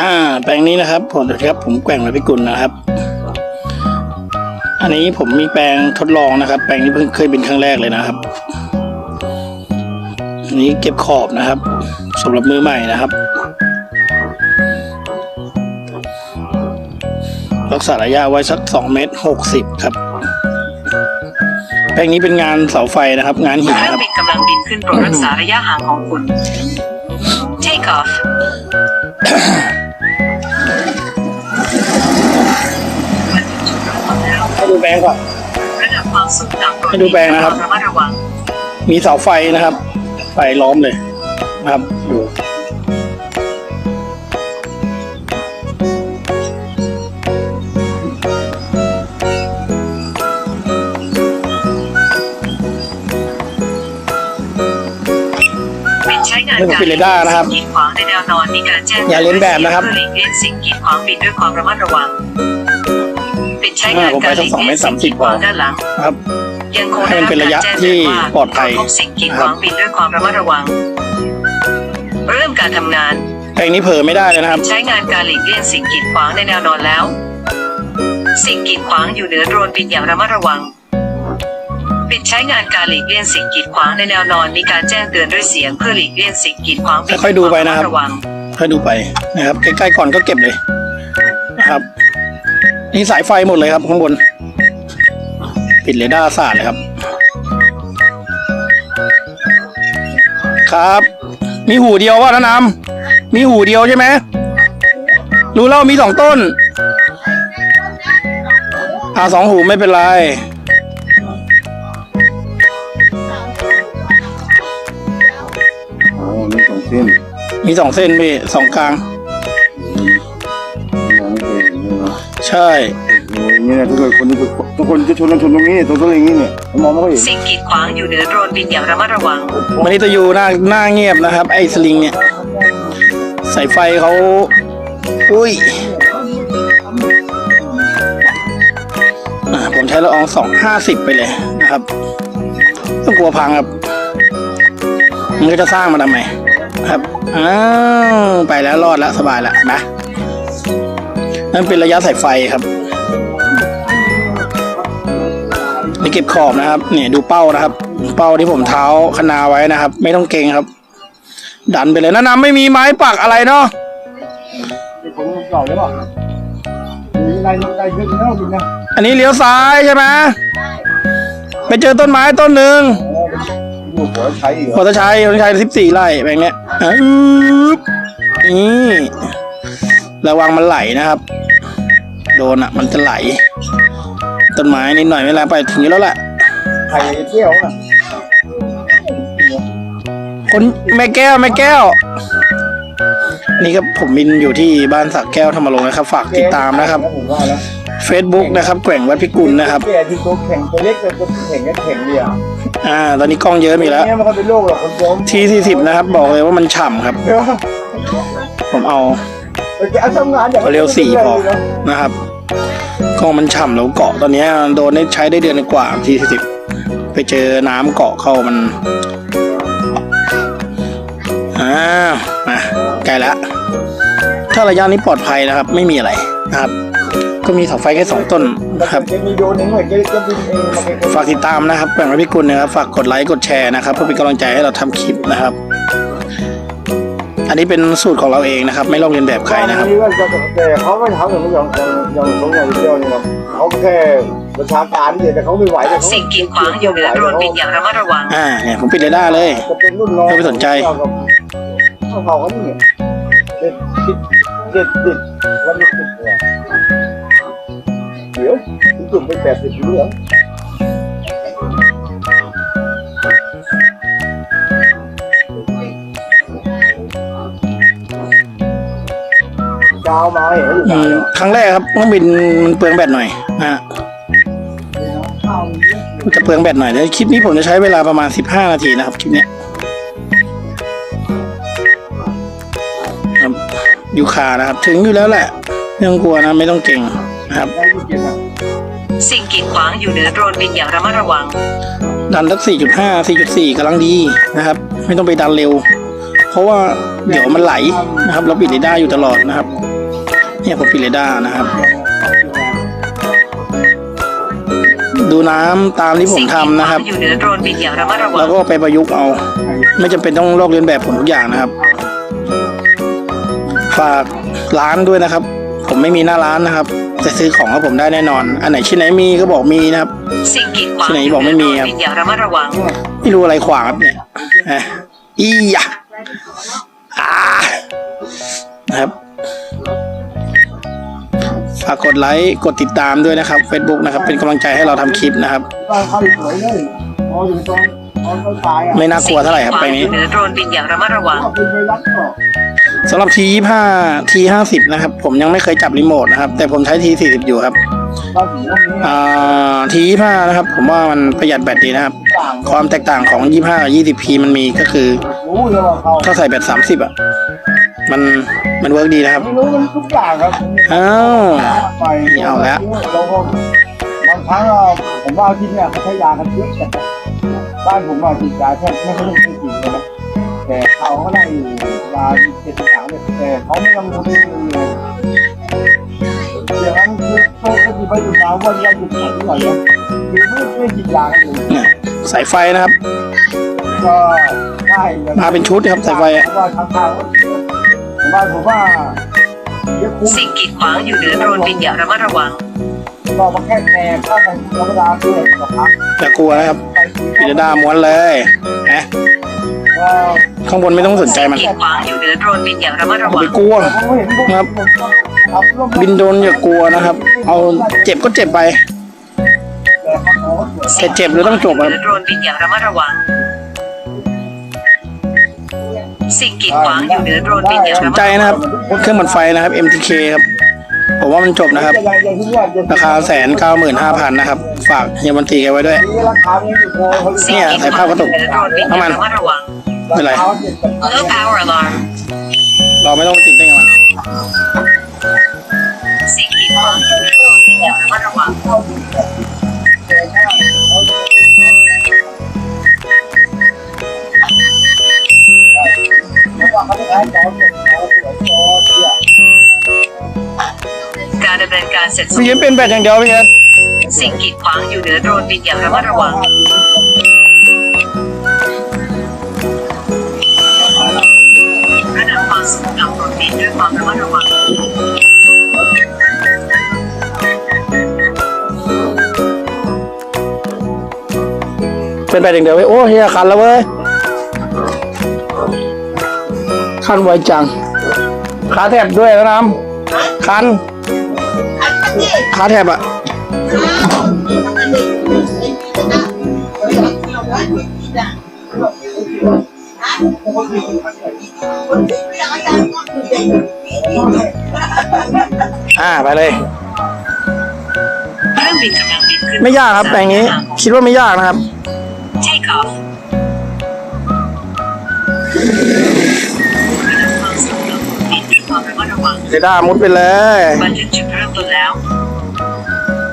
อ่า แปลงนี้นะครับผมสวัสดีครับ ผมแกว่งมาพิกุลนะครับ อันนี้ผมมีแปลงทดลองนะครับ แปลงนี้เพิ่งเคยบินครั้งแรกเลยนะครับ อันนี้เก็บขอบนะครับสำหรับมือใหม่นะครับ รักษาระยะไว้สักสองเมตรหกสิบครับ แปลงนี้เป็นงานเสาไฟนะครับ งานหินเครื่อนะงครับ บินกำลังบินขึ้นโปรดรักษาระยะห่างของคุณ Take off ดูแปลงก่อน ระดับความสูงต่ำให้ดูแปลงนะครับระมัดระวังมีเสาไฟนะครับ ไฟล้อมเลยนะครับดูบินใช้งานนี่ผมการปิดเรดาร์นะครับกีดขวางในแนวนอนมีการแจ้งอย่าเลียนแบบนะครับ เพื่อหลีกเลี่ยงสิ่งกีดขวางบินด้วยความระมัดระวัง ปิดใช้งานอ่าผมไปการหลีกสัก2เมเลี่ยตงรสิ่งกีดขวาง30ด้านหลังนะครับยังคงให้มันเป็นระยะได้บกาแจ้งที่เตือนว่าปลอดภัยพบสิ่งกีดขวางบินด้วยความระมัดระวัง เริ่มการทำงานแปลงนี้เผลอไม่ได้เลยนะครับ ใช้งานการหลีกเลี่ยงสิ่งกีดขวางในแนวนอนแล้ว สิ่งกีดขวางอยู่เหนือโดรนบินอย่างระมัดระวัง ปิดใช้งานการหลีกเลี่ยงสิ่งกีดขวางในแนวนอนมีการแจ้งเตือนด้วยเสียงเพื่อหลีกเลี่ยงสิ่งกีดขวางบินค่อยๆดูไปนะครับด้วยวามระวังค่อยดูไปนะครับใกล้ๆก่อนก็เก็บเลยนะครับ นี่สายไฟหมดเลยครับข้างบน ปิดเรดาร์สาดเลยครับ ครับ มีหูเดียวว่านะนำมีหูเดียวใช่ไหมรู้แล้วมีสองต้น อ่าสองหูไม่เป็นไรอ๋อมีสองเส้น มีสองเส้นพี่สองกลาง ใช่โอ้ยนี่แหละทุกคนทุกคนทุกคนจะชนกันชนตรงนี้ตรงต้นอย่างนี้เนี่ยมองไม่ค่อยเห็นสิ่งกีดขวางอยู่เหนือโดรนบินอย่างระมัดระวัง มันนี่ตัวยูหน้าหน้าเงียบนะครับ ไอ้สลิงเนี่ยสายไฟเขาอุ้ยอ่าผมใช้ละอองสองห้าสิบไปเลยนะครับต้องกลัวพังครับมันก็จะสร้างมาทำไมครับอ้าวไปแล้วรอดแล้วสบายแล้วนะ นั่นเป็นระยะสายไฟครับนี่เก็บขอบนะครับเนี่ยดูเป้านะครับ เป้าที่ผมเท้าคนาไว้นะครับ ไม่ต้องเกรงครับ ดันไปเลยนะนำไม่มีไม้ปักอะไรเนาะผมเก่าแล้วป่ะมีอะไรอะไรเยอะแล้วบินนะอันนี้เลี้ยวซ้ายใช่ไหมไปเจอต้นไม้ต้นหนึ่งอ๋อลูกหัวใช้อีกเหรมออเตอร์ไซค์มอเตอร์ไซค์สิบสี่ไร่แบบเนี้ยอะอึ๊บนี่ระวังมันไหลนะครับ โดนอะ มันจะไหล ต้นไม้นิดหน่อยไม่เป็นไรไปถึงนี้แล้วแหละไข่เที่ยวน่ะคนแม่แก้วแม่แก้ว นี่ครับผมมินอยู่ที่บ้านสักแก้วธรรมรงค์นะครับ ฝากติดตามนะครับ ผมว่าแล้ว Facebook นะครับแกว่งวัดพิกุลนะครับ แกที่ตัวแข็งตัวเล็กแต่ตัวแข็งก็แข็งเดียวอ่า ตอนนี้กล้องเยอะมีแล้วเนี่ยมันก็เป็นโรคหรอกคนโยมทีสี่สิบนะครับ บอกเลยว่ามันฉ่ำครับ เดี๋ยวผมเอาจะ เอเร็วสี่พอนะครับกล้องมันฉ่ำแล้วเกาะตอนนี้โดนได้ใช้ได้เดือนกว่าทีสี่สิบไปเจอน้ำเกาะเข้ามันอ่ามาใกล้ละถ้าระยะนี้ปลอดภัยนะครับ ไม่มีอะไรนะครับ ก็มีเสาไฟแค่สองต้นนะครับฝากติดตามนะครับแบ่งรับพิกุลนะครับฝากกดไลค์กดแชร์นะครับเพื่อเป็นกำลังใจให้เราทำคลิปนะครับ อันนี้เป็นสูตรของเราเองนะครับ ไม่ลอกเลียนแบบใครนะครับ แต่เขาไม่ทำอย่างนี้อย่างอย่างสงอย่างเดียวนี่ครับเขาแค่ประชาการเนี่ยแต่เขาไม่ไหวแต่เขาสิ่งกีดขวางอยู่เหนือโดรนบินอย่างระมัดระวังอ่าเนี่ยผมปิดเรดาร์เลยจะเป็นรุ่นน้องไม่สนใจเขาเขาเนี่ยเด็ดติดเด็ดติดวันนี้ติดเลยเดี๋ยวถึงจุดไปแปดสิบเหลือง เช้ามาเห็นอยู่อืไหนมครั้งแรกครับต้องบินเปลืองแบตหน่อยนะฮะจะเปลืองแบตหน่อยแล้วคลิปนี้ผมจะใช้เวลาประมาณ 15 นาทีนะครับคลิปเนี้ยครับยูคานะครับ ถึงอยู่แล้วแหละไม่ต้องกลัวนะไม่ต้องเก่งนะครับได้ยี่สิบเจ็ดนะสิ่งกีดขวางอยู่เหนือโดรนบินอย่างระมัดระวัง ดันสัก 4.5 4.4กำลังดีนะครับ ไม่ต้องไปดันเร็ว เพราะว่าเดี๋ยวมันไหลนะครับ เราปิดเรดาร์อยู่ตลอดนะครับ เนี่ยผมปิดเรดาร์นะครับ ดูน้ำตามที่ผมทำนะครับสิ่งกีดขวางอยู่เหนือโดรนบินอย่างระมัดระวัแล้วงก็ไปประยุกต์เอา ไม่จำเป็นต้องลอกเลียนแบบผมทุกอย่างนะครับ ฝากร้านด้วยนะครับ ผมไม่มีหน้าร้านนะครับแต่ซื้อของกับผมได้แน่นอน อันไหนชิ้นไหนมีก็บอกมีนะครับสิ่งกีดขวางที่ไหนอยู่บอกเหไม่นือมีโดรครับนบินอย่างระมัดระวังไม่รู้อะไรขวางครับเนี่ยอะอียะากกดไลค์กดติดตามด้วยนะครับ Facebook นะครับ เป็นกำลังใจให้เราทำคลิปนะครับบ้านเขาสวยเลยพออยู่ตรงตอนต้นตายอะไม่น่ากลัวเท่าไหร่ครับไปสิ่งกีดขวางอนี้ยู่เหนือโดรนบินอย่างระมัดระวังก็เป็นไปรักต่อสำหรับ T ยี่ห้า T ห้าสิบนะครับ ผมยังไม่เคยจับรีโมทนะครับ แต่ผมใช้ T สี่สิบอยู่ครับบ้านผีพวกนี้อ่า T ยี่ห้านะครับ ผมว่ามันประหยัดแบตดีนะครับต่างความแตกต่างของยี่ห้ายี่สิบ P มันมีก็คือรู้เลยว่าเขาถ้าใส่แบตสามสิบอะ มันมันเวิร์กดีนะครับไม่รู้มันทุกอย่างครับอ้าว ไปเอาแล้ว เราก็บางครั้งเราผมว่าที่เนี่ยเขาใช้ยากันเยอะแต่บ้านผมว่าติดยาแทบไม่ค่อยได้กินเลยนะแต่เขาก็ได้อยู่ยาเจ็ดสามเนี่ยแต่เขาไม่ยังทำเลยอย่างนั้นคือโตก็จะไปอยู่น้ำวันวันหยุดไหนหน่อยนะคือไม่ไม่กินยากันเลยเนี่ยสายไฟนะครับ ก็ได้มาเป็นชุดครับสายไฟอะ ว่าทางทาง ผมว่าผมว่าเยอะคุ้มสิ่งกีดขวางอยู่เหนือโดรนบินอย่างระมัดระวังก็มาแค่แนบถ้าเป็นธรรมดาคือกับพักอย่ากลัวนะครับไปปิดดาม้วนเลยนะก็ข้างบนไม่ต้องสนใจมันกีดขวางอยู่เหนือโดรนบินอย่างระมัดระอย่าวัไปงกลัวผมเห็นพวกครับเอาร่มบินโดรนอย่ากลัวนะครับ เอาเจ็บก็เจ็บไปแต่เขาโน้ตแต่เจ็บหรือต้องจบเหครับนือโดรนบินอย่างระมัดระวัง สิ่งกีดขวางอยู่เหนือโดรนบินอย่างสระนมัดใจระวังนะครับ เครื่องบนไฟนะครับ MTK ครับ ผมว่ามันจบนะครับ ราคาแสนเก้าหมื่นห้าพันนะครับ ฝากเฮียบันตีแกไว้ด้วยราคานี้อยู่พอเขาสิ่งเนี่ยกีดสายขภาพวางกระตุกอยู่เหนือโดรนบินอย่างระมัดระวังไม่เป็นไร Low power alarm เราไม่ต้องตื่นเต้นกับมัน การดำเนินการเสร็จสมพี่ยิ้มเป็นแบตอย่างเดียวพี่ครับสิ่งกีดขวางอยู่เหนือโดรนบินอย่างระมัดระวัง ระดับความสูงของโดรนบินด้วยความระมัดระวังเป็นแบตอย่างเดียวเว้ยโอ้เฮียคันแล้วเว้ย คันไวจัง ขาแถบด้วยนะน้ำคัน ขาแถบอะอ่าไปเลย ไม่ยากครับแต่งนี้ คิดว่าไม่ยากนะครับ Take off เรดาร์มุดไปเลยบันทึกจุดเริ่มต้นแล้ว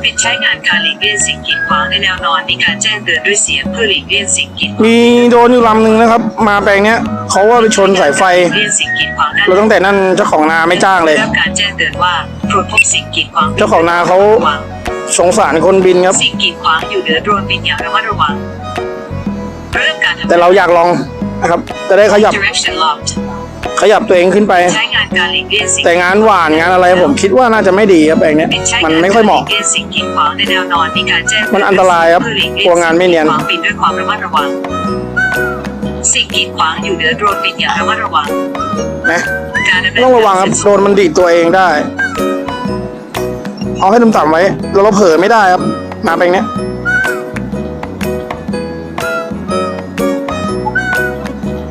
ปิดใช้งานการหลีกเลี่ยงสิ่งกีดขวางในแนวนอนมีการแจ้งเตือนด้วยเสียงเพื่อหลีกเลี่ยงสิ่งกีดขวางมีโดรนอยู่ลำหนึ่งนะครับ มาแปลงเนี้ยเขาว่าไปชนสายไฟเลี่ยงสิ่งกีดขวางด้านเราตั้งแต่นั้นเจ้าของนาไม่จ้างเลย ได้รับการแจ้งเตือนว่าตรวจพบสิ่งกีดขวางเจ้าของนาเขา สงสารคนบินครับ สิ่งกีดขวางอยู่เหนือโดรนบินอย่างระมัดระวังเริ่มการทำแต่เราอยากลองนะครับ จะได้ขยับ direction locked ขยับตัวเองขึ้นไป ใช้งานการหลีกเลี่ยงสิ่งแต่งานหวานงานอะไรผมคิดว่าน่าจะไม่ดีครับแปลงเนี้ยปิดใช้มันงานไม่ค่อยเหมาะ กรลีกเลี่ยงสิ่งกีดขวางในแนวนอนมีการแจ้งเตืมันอันตรายครับเพื่อหลีกเลี่ยกลัวงานไม่เนียน สิ่งกีดขวางบินด้วยความระมัดระวัง สิ่งกีดขวางอยู่เหนือโดรนบินอย่างระมัดระวัง นะ การดำเนินต้องระวังครับกาเสจโดนมันดีดตัวเองได้ เอาให้ต่ำๆไว้แล้วเราเผลอไม่ได้ครับมาแปลงเนี้ย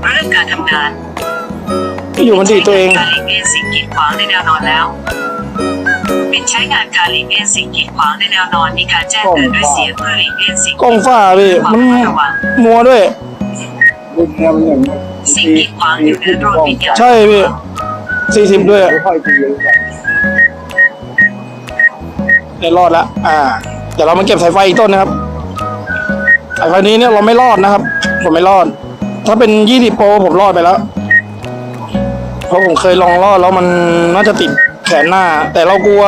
เริ่มการทำงาน อยู่มันดีดตัวเอง การหลีกเลี่ยงสิ่งกีดขวางในแนวนอนแล้ว ปิดใช้งานการหลีกเลี่ยงสิ่งกีดขวางในแนวนอนมีการแจ้งเตือนด้วยเสียงเพื่อหลีกเลี่ยงสิ่งกล้องฝ้าพี่ความมันระมัดระวัง มัวด้วย รุ่นแนวอย่างนี้สิ่งกีดขวางอยู่เหนือโดรนบินอย่างใช่พี่สี่สิบด้วยไม่ค่อยดีเลยได้รอดแล้วอ่า เดี๋ยวเรามาเก็บสายไฟอีกต้นนะครับ สายไฟนี้เนี่ยเราไม่รอดนะครับ ผมไม่รอด ถ้าเป็นยี่สิบโปรผมรอดไปแล้ว เพราะผมเคยลองลอดแล้วมันน่าจะติดแขนหน้า แต่เรากลัว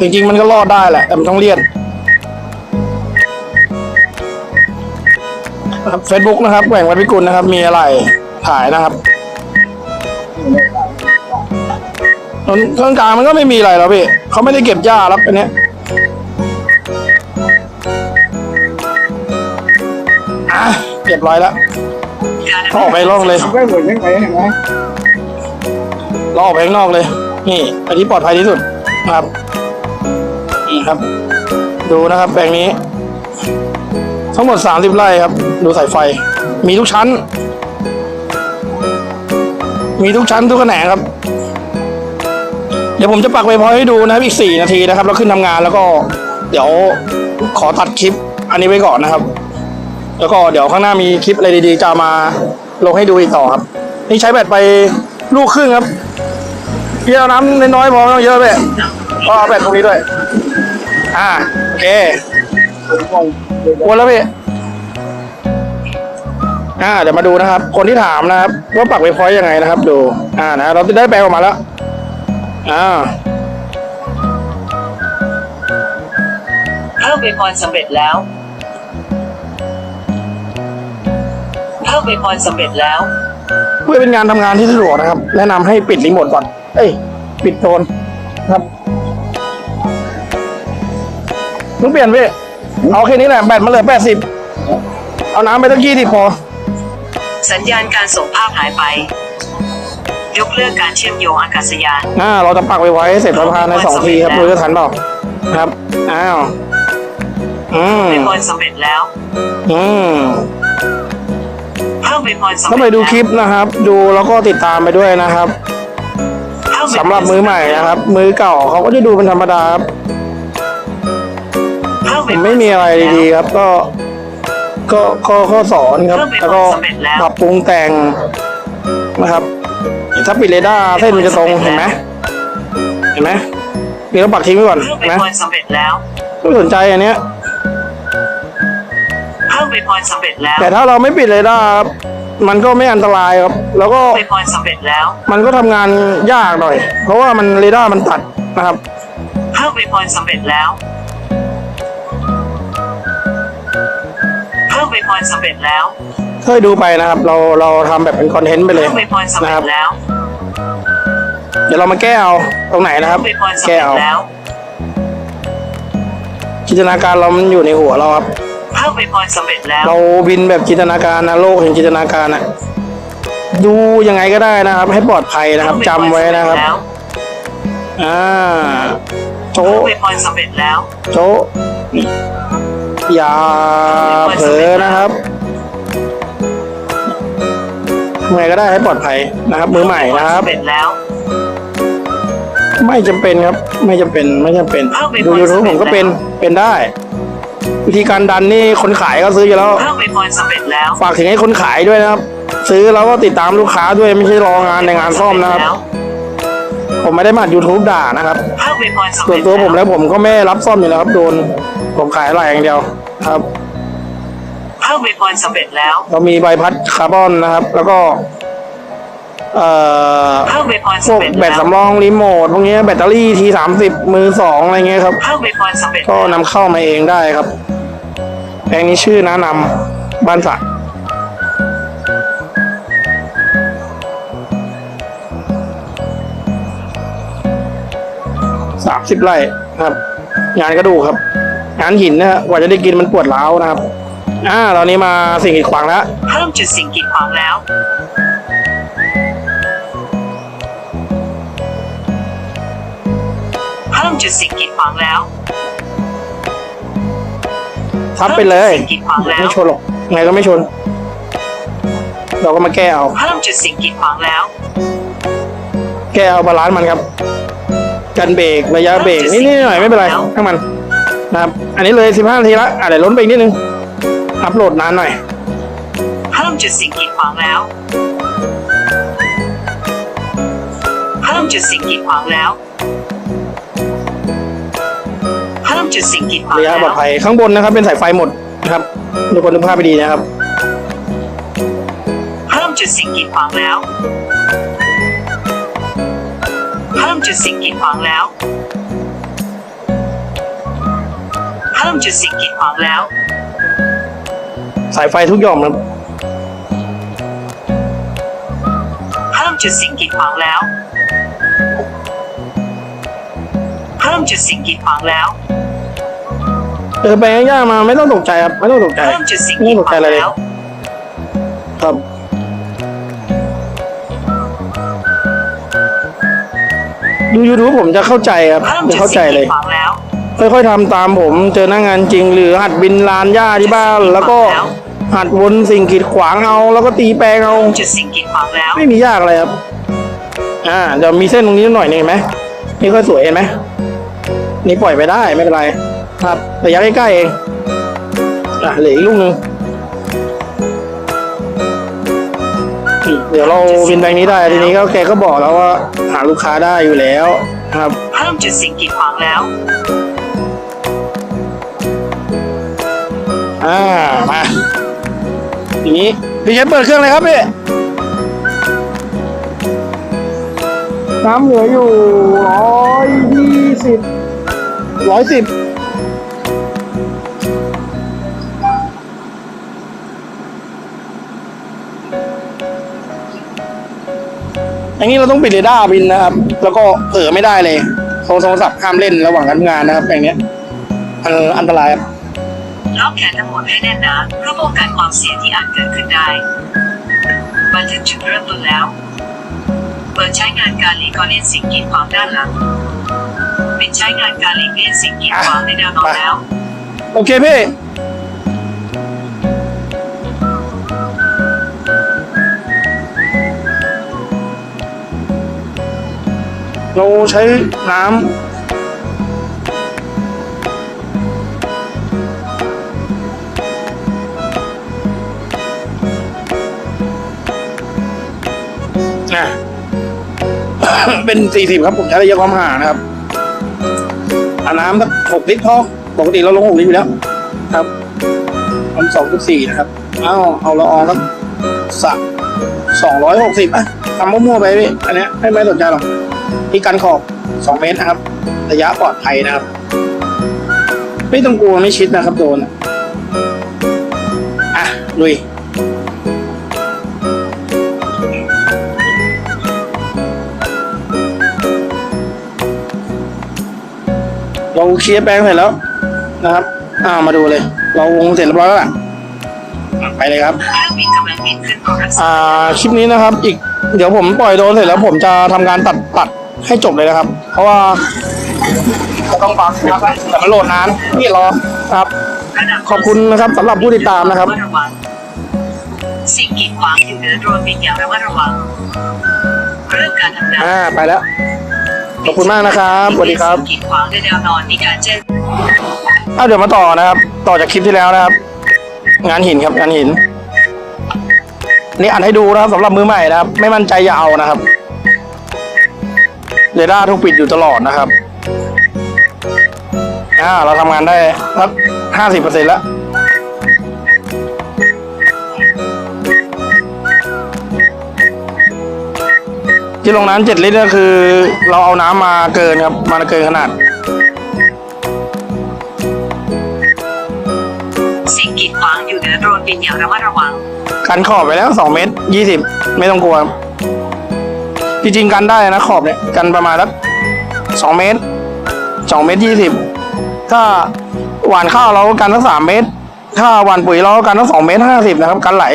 จริงๆมันก็รอดได้แหละ แต่มันต้องเลี่ยดเฟซบุ๊กนะครับแหว่งวัดพิกุลนะครับ มีอะไรถ่ายนะครับตรงตรงกลางมันก็ไม่มีอะไรแล้วพี่เขาไม่ได้เก็บหญ้ารับอันเนี้ยอะเรียบร้อยแล้วการเขาออกไปร่องเลย ไม่เหมือนยังไงเห็นไหม เราออกไปข้างนอกเลย นี่อันนี้ปลอดภัยที่สุดนะครับนี่ครับ ดูนะครับแปลงนี้ ทั้งหมดสามสิบไร่ครับ ดูสายไฟ มีทุกชั้น มีทุกชั้นทุกแขนงครับ เดี๋ยวผมจะปักไวพอยให้ดูนะครับอีกสี่นาทีนะครับ แล้วขึ้นทำงานแล้วก็ เดี๋ยวขอตัดคลิปอันนี้ไว้ก่อนนะครับ แล้วก็เดี๋ยวข้างหน้ามีคลิปอะไรดีๆ จะมาลงให้ดูอีกต่อครับ นี่ใช้แบตไปลูกครึ่งครับ พี่เอาน้ำน้อยๆพอไม่ต้องเยอะเลยก็เอาแบตตรงนี้ด้วย อ่าโอเควนแล้วพี่อ่าเดี๋ยวมาดูนะครับ คนที่ถามนะครับว่าปักเวพอยต์ยังไงนะครับ ดู อ่านะเราได้แปลงออกมาแล้ว อ่าเพิ่มเวพรสำเร็จแล้วเพิ่มเวพรสำเร็จแล้ว เพื่อเป็นงานทำงานที่สะดวกนะครับ แนะนำให้ปิดรีโมทก่อนเอ้ย ปิดโทนครับต้องเปลี่ยนพี่เอาแค่นี้แหละแบตมันเหลือแปดสิบเอาน้ำไปตั้งยี่สิบพอ สัญญาณการส่งภาพหายไป ยกเลิกการเชื่อมโยงอากาศยานอ่า เราจะปักไว้ไว้เสร็จภายในสองทีครับดูจะทันเปล่าครับ อ้าว อืมเวพรสำเร็จแล้ว อืมเพิ่มเวพรสำเร็จถ้าไปดูคลิปนะครับ ดูแล้วก็ติดตามไปด้วยนะครับเพิ่เวพ สำหรับมือใหม่นะครับ มือเก่าเขาก็จะดูเป็นธรรมดาครับเพิ่มผเวพมไม่มีอะไรดีๆครับ ก็ ก็ข้อข้อสอนครับ แล้วก็ปรับปรุงแต่งนะครับถ้าปิดเรดาร์เส้นมันจะตรงเห็นไหมเห็นไหมนี่เราปักทิ้งไว้ก่อนเพิ่มเวนะพรสำเร็จแล้วไม่สนใจอันเนี้ยเพิ่มเวพรสำเร็จแล้ว แต่ถ้าเราไม่ปิดเรดาร์ครับ มันก็ไม่อันตรายครับ แล้วก็เวพรสำเร็จแล้ว มันก็ทำงานยากหน่อย เพราะว่ามันเรดาร์มันตัดนะครับ เพิ่มเวพรสำเร็จแล้ว เพิ่มเวพรสำเร็จแล้ว เคยดูไปนะครับ เราเราทำแบบเป็นคอนเทนต์ไปเลยเพิ่มเวพรสำนะเร็ครับจแล้วเดี๋ยวเรามาแก้เอาตรงไหนนะครับเพิ่มเวพรสำแก้เร็จเอาแล้ว จินตนาการเรามันอยู่ในหัวเราครับ เพิ่มเวพรสำเร็จแล้ว เราบินแบบจินตนาการนะโลกแห่งจินตนาการอะดูยังไงก็ได้นะครับ ให้ปลอดภัยนะครับจำไว้นะครับ อ่า โจเพิ่มเวพรสำเร็จแล้ว โจอย่าเผลอนะครับทำไงก็ได้ให้ปลอดภัยนะครับ มือใหม่นะครับสำเร็จแล้วไม่จำเป็นครับ ไม่จำเป็นไม่จำเป็นเอาไปดูก่อนยูทูบสำเร็จผมก็เป็นแล้วเป็นได้ วิธีการดันนี่คนขายก็ซื้ออยู่แล้วเพิ่มเวพรสำเร็จแล้วฝากถึงให้คนขายด้วยนะครับ ซื้อแล้วก็ติดตามลูกค้าด้วยไม่ใช่รองานในงานซ่อมนะครับ ผมไม่ได้มา YouTube ด่านะครับเพิ่มเวพรสำส่วเร็นจตัวผมแล้วแล้วผมก็ไม่รับซ่อมอยู่แล้วครับโดนผมขายอะไรอย่างเดียวครับเพิ่มเวพรสำเร็จแล้ว เรามีใบพัดคาร์บอนนะครับ แล้วก็ เอ่อเพิ่มเวพรพวสำกเร็จแบแล้ตวสำรองรีโมทพวกนี้แบตเตอรี่ทีสามสิบมือสองอะไรเงี้ยครับเพิ่มเวพรสำเร็จก็แล้วนำเข้ามาเองได้ครับแปลงนี้ชื่อน้านำบ้านสระสามสิบไร่นะครับ งานกระดูกครับ งานหินนะฮะกว่าจะได้กินมันปวดร้าวนะครับอ่าตอนนี้มาสิ่งกีดขวางแล้วเพิ่มจุดสิ่งกีดขวางแล้ว เพิ่มจุดสิ่งกีดขวางแล้วทับไปเลยเพิ่มจุดสิ่งกีดขวางแล้ว ไม่ชนหรอกไงก็ไม่ชน เราก็มาแก้เอา เพิ่มจุดสิ่งกีดขวางแล้วแก้เอาบาลานซ์มันครับ กันเบรกระยะเบรกนิดๆหน่อยๆไม่เป็นไรทั้งมันนะครับ อันนี้เลยสิบห้านาทีละอะเดี๋ยวล้นไปอีกนิดนึง อัพโหลดนานหน่อย เพิ่มจุดสิ่งกีดขวางแล้วเพิ่มจุดสิ่งกีดขวางแล้ว เพิ่มจุดสิ่งกีดขวางระยะแล้วปลอดภัยข้างบนนะครับ เป็นสายไฟหมดนะครับทุกคนดูภาพไปดีนะครับเพิ่มจุดสิ่งกีดขวางแล้วจุดสิ่งกีดขวางแล้วเพิ่มจุดสิ่งกีดขวางแล้ว สายไฟทุกหย่อมครับเพิ่มจุดสิ่งกีดขวางแล้วเพิ่มจุดสิ่งกีดขวางแล้วเออไปง่ายๆมาไม่ต้องตกใจครับไม่ต้องตกใจเพิ่มจุดสิ่งไม่กีต้ดองตกขใจวางอะไรเลยแล้ว ครับ ดูยูทูบผมจะเข้าใจครับเพิ่มจะจุดเข้าใจสิ่งเลกียดขวางแล้ว ค่อยๆทำตามผมเจอหน้างานจริง หรือหัดบินลานหญ้าที่บ้าน แล้วก็หัดวนสิ่งกีดขวางเอา แล้วก็ตีแปลงเอาเพิ่มจุดสิ่งกีดขวางแล้ว ไม่มียากอะไรครับ อ่าเดี๋ยวมีเส้นตรงนี้หน่อยหนึงเห็นไหมนี่ค่อยสวยเห็นไหม นี่ปล่อยไปได้ไม่เป็นไร ครับระยะใกล้ๆเองอะเหลืออีกลูกหนึ่งอืมเดี๋ยวเราบินแบงค์นี้ได้ทีนี้ก็แกก็บอกแล้วว่าหาลูกค้าได้อยู่แล้วครับเพิ่มจุดสิ่งกีดขวางแล้วอ่ามาทีนี้พี่เชฟเปิดเครื่องเลยครับพี่น้ำเหลืออยู่ร้อยยี่สิบร้อยสิบ อย่างนี้เราต้องปิดเรดาร์บินนะครับ แล้วก็เผลอไม่ได้เลยโทรศัพท์ห้ามเล่นระหว่างการทำงานนะครับอย่างเนี้ยอันอันตรายครับล็อกแขนทั้งหมดให้แน่นหนาเพื่อป้องกันความเสี่ยงที่อาจเกิดขึ้นได้บันทึกจุดเริ่มต้นแล้ว เปิดใช้งานการหลีกเลี่ยงสิ่งกีดขวางด้านหลังปิดใช้งานการหลีกเลี่ยงสิ่งกีดขวางในแนวนอนแล้ว โอเคพี่ เราใช้น้ำอะเป็นสี่สิบครับผมใช้ระยะความห่างนะครับอาน้ำสักหกลิตรพอปกติเราลงหกลิตรอยู่แล้ว ครับทำสองจุดสี่นะครับเอาเอาละอองสักสักสองร้อยหกสิบอะทำมั่วๆไปพี่อันเนี้ยไม่ไม่สนใจหรอก ที่กันขอบสองเมตรนะครับ ระยะปลอดภัยนะครับ ไม่ต้องกลัวไม่ชิดนะครับโดน อะลุยเราเคลียร์แปลงเสร็จแล้วนะครับ อ่ามาดูเลย เราวงเสร็จเรียบร้อยแล้วล่ะไปเลยครับอ่าคลิปนี้นะครับ อีก เดี๋ยวผมปล่อยโดนเสร็จแล้วผมจะทำการตัดตัด ให้จบเลยนะครับ เพราะว่าจะต้องปักนะครับแต่มันโหลดนานพี่รอครับระดับ ขอบคุณนะครับสำหรับผู้ติดตามนะครับระวังสิ่งกีดขวางอยู่เหนือโดรนบินอย่างระมัดระวังเริ่มการทำงานอ่าไปแล้ว ขอบคุณมากนะครับสวัสดีครับ สิ่งกีดขวางในแนวนอนมีการแจ้งอะเดี๋ยวมาต่อนะครับ ต่อจากคลิปที่แล้วนะครับ งานหินครับงานหิน นี่อันให้ดูนะครับสำหรับมือใหม่นะครับ ไม่มั่นใจอย่าเอานะครับ เรดาร์ทุกปิดอยู่ตลอดนะครับอ่าเราทำงานได้สักห้าสิบเปอร์เซ็นต์แล้วที่ลงน้ำเจ็ดลิตรก็คือ เราเอาน้ำมาเกินครับมาเกินขนาดสิ่งกีดขวางอยู่เหนือโดรนบินอย่างระมัดระวัง กันขอบไปแล้วสองเมตรยี่สิบไม่ต้องกลัวครับ จริงๆกันได้นะขอบเนี่ยกันประมาณสักสองเมตรสองเมตรยี่สิบถ้าหว่านข้าวเราก็กันสักสามเมตร ถ้าหว่านปุ๋ยเราก็กันสักสองเมตรห้าสิบนะครับ กันไหล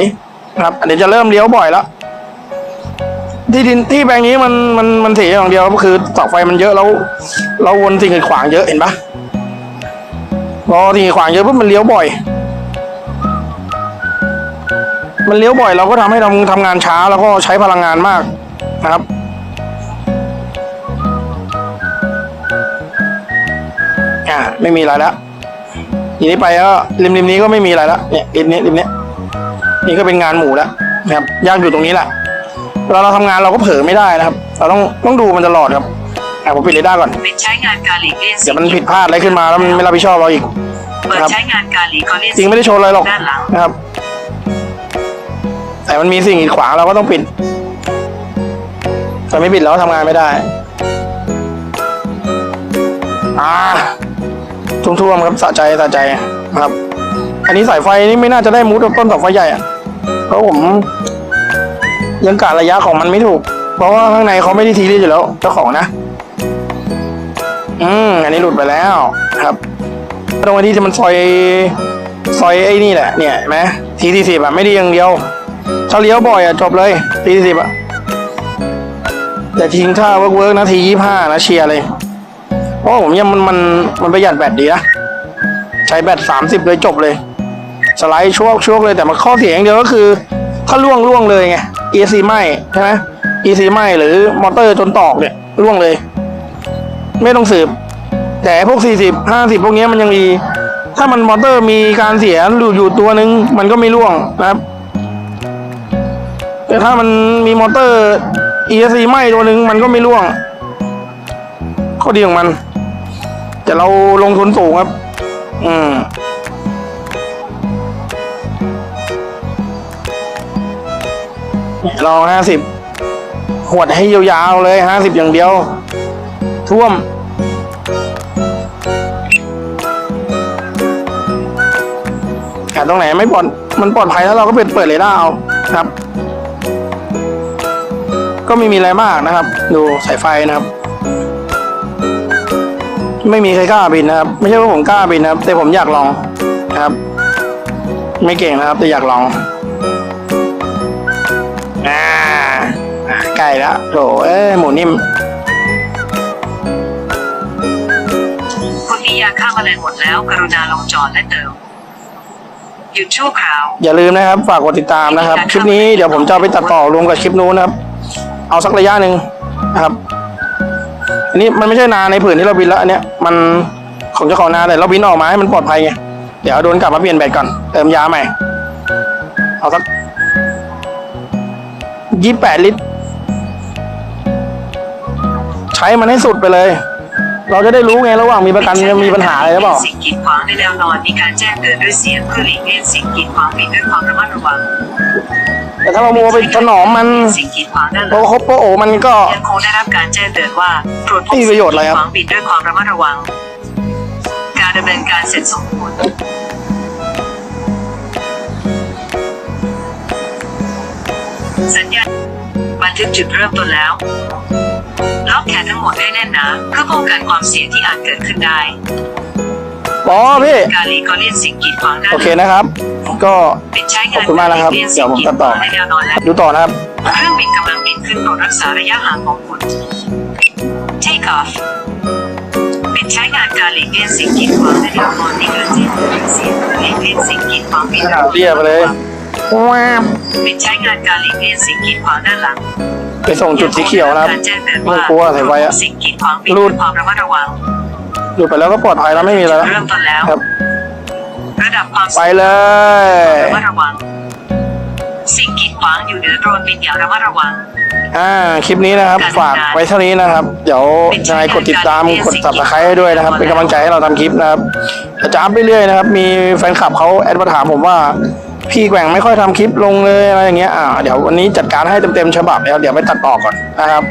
นะครับอันนี้จะเริ่มเลี้ยวบ่อยแล้วที่ดินที่แปลงนี้มันมันมันเสียอย่างเดียวก็คือเสาไฟมันเยอะแล้วเราวนสิ่งกีดขวางเยอะเห็นปะพอสิ่งกีดขวางเยอะปุ๊บมันเลี้ยวบ่อย มันเลี้ยวบ่อยเราก็ทำให้เราทำงานช้าแล้วก็ใช้พลังงานมาก นะครับอ่าไม่มีอะไรแล้วทีนี้ไปก็ริมริมนี้ก็ไม่มีอะไรแล้วเนี่ยริมนี้ริมนี้นี่ก็เป็นงานหมูแล้วนะครับยากอยู่ตรงนี้แหละเวลาเราทำงานเราก็เผลอไม่ได้นะครับ เราต้องต้องดูมันตลอดครับอะผมปิดเรดาร์ก่อนปิดใช้งานการหลีกเลี่ยงเดี๋ยวมันผิดพลาดอะไรขึ้นมาแล้วมันไม่รับผิดชอบเราอีกเปิดใช้งานการหลีกเลี่ยงจริงไม่ได้ชนอะไรหรอกด้านหลังนะครับ แต่มันมีสิ่งกีดขวางเราก็ต้องปิด แต่ไม่ปิดแล้วทำงานไม่ได้ อ่าท่วมๆครับสะใจสะใจครับ อันนี้สายไฟนี่ไม่น่าจะได้มุดต้นเสาไฟใหญ่อะเพราะผมยังกะระยะของมันไม่ถูก เพราะว่าข้างในเขาไม่ได้ทีรีดอยู่แล้วเจ้าของนะ อืมอันนี้หลุดไปแล้วครับตรงที่ที่มันซอยซอยไอ้นี่แหละเนี่ยเห็นไหมทีที่สิบอะไม่ได้อย่างเดียวถ้าเลี้ยวบ่อยอะจบเลยทีที่สิบอะ แต่ทิ้งท่าเวิร์กเวิร์กนาทียี่ห้านะเชียร์เลยเพราะผมยังมันมันมันประหยัดแบตดีนะ ใช้แบตสามสิบเลยจบเลย สไลด์ช่วงช่วงเลยแต่มันข้อเสียอย่างเดียวก็คือถ้าล่วงล่วงเลยไง EC ไหมใช่ไหม EC ไหมหรือมอเตอร์จนตอกเนี่ยล่วงเลย ไม่ต้องสืบ แต่พวก 40 50 พวกเนี้ยมันยังมี ถ้ามันมอเตอร์มีการเสียอยู่อยู่ตัวหนึ่งมันก็ไม่ล่วงนะครับ แต่ถ้ามันมีมอเตอร์ ESC ไหมตัวหนึ่งมันก็ไม่ล่วง ข้อดีของมัน แต่เราลงทุนสูงครับ อืมลองห้าสิบหวดให้ยาวๆเลยห้าสิบอย่างเดียว ท่วมหาตรงไหนไม่ปลอด มันปลอดภัยแล้วเราก็เปิดเปิดเลยได้เอาครับ ก็ไม่มีอะไรมากนะครับ ดูสายไฟนะครับ ไม่มีใครกล้าบินนะครับ ไม่ใช่ว่าผมกล้าบินนะครับ แต่ผมอยากลองนะครับ ไม่เก่งนะครับ แต่อยากลองอ่าอ่าใกล้แล้วโถเอ้ยหมูนิ่มคุณมียาฆ่าแมลงหมดแล้ว กรุณาลงจอดและเติมหยุดชั่วคราว อย่าลืมนะครับ ฝากกดติดตามนะครับ คลิปนี้เดี๋ยวผมจะเอาไปตัดต่อรวมกับคลิปนู้นนะครับ เอาสักระยะหนึ่งนะครับ อันนี้มันไม่ใช่นาในผืนที่เราบินแล้วอันเนี้ยมันของเจ้าของนาแต่เราบินออกมาให้มันปลอดภัยไงเดี๋ยวโดนกลับมาเปลี่ยนแบตก่อนเติมยาใหม่ เอาสักยี่แปดลิตร ใช้มันให้สุดไปเลย เราจะได้รู้ไงระหว่างมีประกันจะมีปัญหาอะไรหรือเปล่าสิ่งกีดขวางในแนวนอนมีการแจ้งเตือนด้วยเสียงเพื่อหลีกเลี่ยงสิ่งกีดขวางปิดด้วยความระมัดระวัง แต่ถ้าเรามัวไปถนอมมันสิ่งกีดขวางด้านหโปลังโคโปโอมันก็ ยังคงได้รับการแจ้งเตือนว่าตรวจพบไม่มีประโยชน์อะไรครับสิ่งกีดขวางปิดด้วยความระมัดระวัง การดำเนินการเสร็จสมบูรณ์สัญญาณบันทึกจุดเริ่มต้นแล้วล็อกแขนทั้งหมดให้แน่นหนาเพื่อป้องกันความเสี่ยงที่อาจเกิดขึ้นได้ อ๋อพี่ การหลีกเลี่ยงสิ่งกีดขวางด้านหโอลังเคนะครับ ก็ปิดใช้งานขอบคุณมากนะครับหลีเลี่ยงเดี๋ยวผมตัดต่อสิ่งกีดขวางในแนวนอนและดูต่อนะครับ เครื่องบินกำลังบินขึ้นโปรดรักษาระยะห่างของคุณ Take off ปิดใช้งานการหลีกเลี่ยงสิ่งกีดขวางในแนวนอนมีการแจ้งเตือนเสียงเพื่อหลีกเลี่ยงสิ่งกีดขวางปิดด้วยความเรียบไปเลยว้าวปิดใช้งานการหลีกเลี่ยงสิ่งกีดขวางด้านหลังไปส่งจุดสีเขียวนะครับการแจ้งเตือนไม่ว่ากลัวสายไฟอะสิ่งกีดขวางปิดรูด้วดยความระมัดระวัง อยู่ไปแล้วก็ปลอดภัยแล้วไม่มีอะไรแล้ว เริ่มต้นแล้ว ครับ ระดับความไปเลย ระมัดระวัง สิ่งกีดขวางอยู่เหนือโดรนบินอย่างระมัดระวัง อ่า คลิปนี้นะครับ ฝากไว้เท่านี้นะครับ เดี๋ยวยังไงกดติดตาม กด subscribe ให้ด้วยนะครับ เป็นกำลังใจให้เราทำคลิปนะครับแต่จะอัพเรื่อยๆนะครับ มีแฟนคลับเขาแอดมาถามผมว่า พี่แกว่งไม่ค่อยทำคลิปลงเลยอะไรอย่างเงี้ย อ่า เดี๋ยววันนี้จัดการให้เต็มๆฉบับแล้ว เดี๋ยวไปตัดต่อก่อนนะครับ